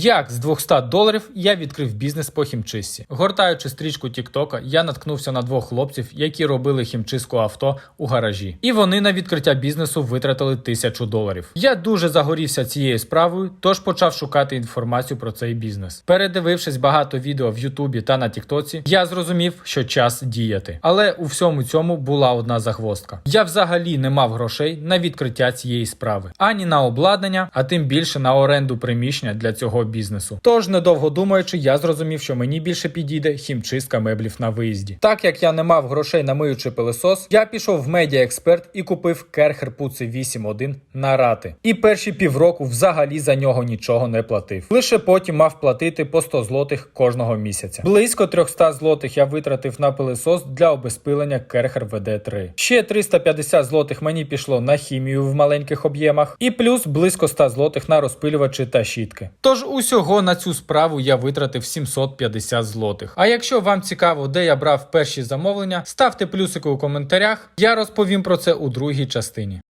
Як з 200 доларів я відкрив бізнес по хімчистці. Гортаючи стрічку Тіктока, я наткнувся на двох хлопців, які робили хімчистку авто у гаражі. І вони на відкриття бізнесу витратили тисячу доларів. Я дуже загорівся цією справою, тож почав шукати інформацію про цей бізнес. Передивившись багато відео в Ютубі та на Тіктоці, я зрозумів, що час діяти. Але у всьому цьому була одна загвоздка. Я взагалі не мав грошей на відкриття цієї справи, ані на обладнання, а тим більше на оренду приміщення для цього бізнесу. Тож, недовго думаючи, я зрозумів, що мені більше підійде хімчистка меблів на виїзді. Так як я не мав грошей на миючий пилесос, я пішов в Expert і купив Керхер Пуци 8.1 на рати. І перші півроку взагалі за нього нічого не платив. Лише потім мав платити по 100 злотих кожного місяця. Близько 300 злотих я витратив на пилесос для обезпилення Керхер VD3. Ще 350 злотих мені пішло на хімію в маленьких об'ємах, і плюс близько 100 злотих на розпилювачі та щітки. Тож усього на цю справу я витратив 750 злотих. А якщо вам цікаво, де я брав перші замовлення, ставте плюсики у коментарях. Я розповім про це у другій частині.